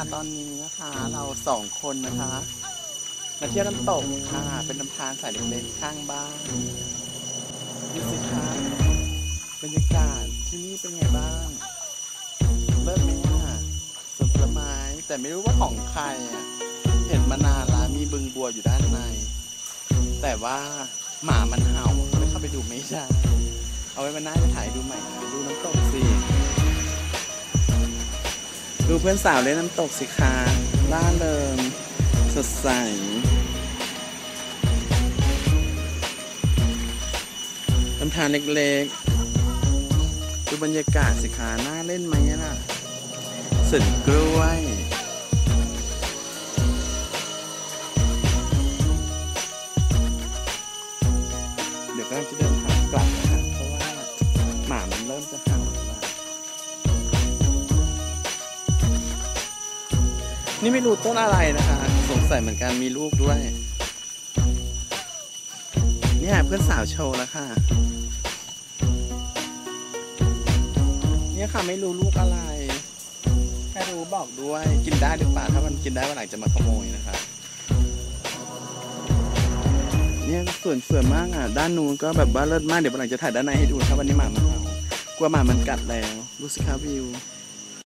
ค่ะตอนนี้นะคะเราสองคนนะคะมาเที่ยวน้ำตกค่ะ เป็นน้ำทานสายเล็กๆข้างบ้านดูสิคะบรรยากาศที่นี่เป็นไงบ้างเลิศไหมอะสวนผลไม้แต่ไม่รู้ว่าของใครอะเห็นมานานแล้วมีบึงบัวอยู่ด้านใน แต่ว่าหมามันเห่าไม่เข้าไปดูไม่ได้เอาไว้มาหน้าจะถ่ายดูใหม่นะดูน้ำตกสิ ดูเพื่อนสาวเล่นน้ำตกสิคะล่าเริงสดใสลำธารเล็กๆ ดูบรรยากาศสิคะน่าเล่นไหมล่ะสวนกล้วยเดี๋ยวก็จะเดินทางกลับนะคะเพราะว่าหมามันเริ่มจะ นี่ไม่รู้ต้นอะไรนะคะ สงสัยเหมือนกันมีลูกด้วย เนี่ยเพื่อนสาวโชว์แล้วค่ะ เนี่ยค่ะไม่รู้ลูกอะไรแค่รู้บอกด้วยกินได้หรือเปล่าถ้ามันกินได้วันหลังจะมาขโมยนะคะเนี่ยสวยสวยมากอะ ด้านนู้นก็แบบว่าเลิศมากเดี๋ยววันหลังจะถ่ายด้านในให้ดูถ้าวันนี้หมามันเห่ากลัวหมามันกัดแล้วดูสิคะวิว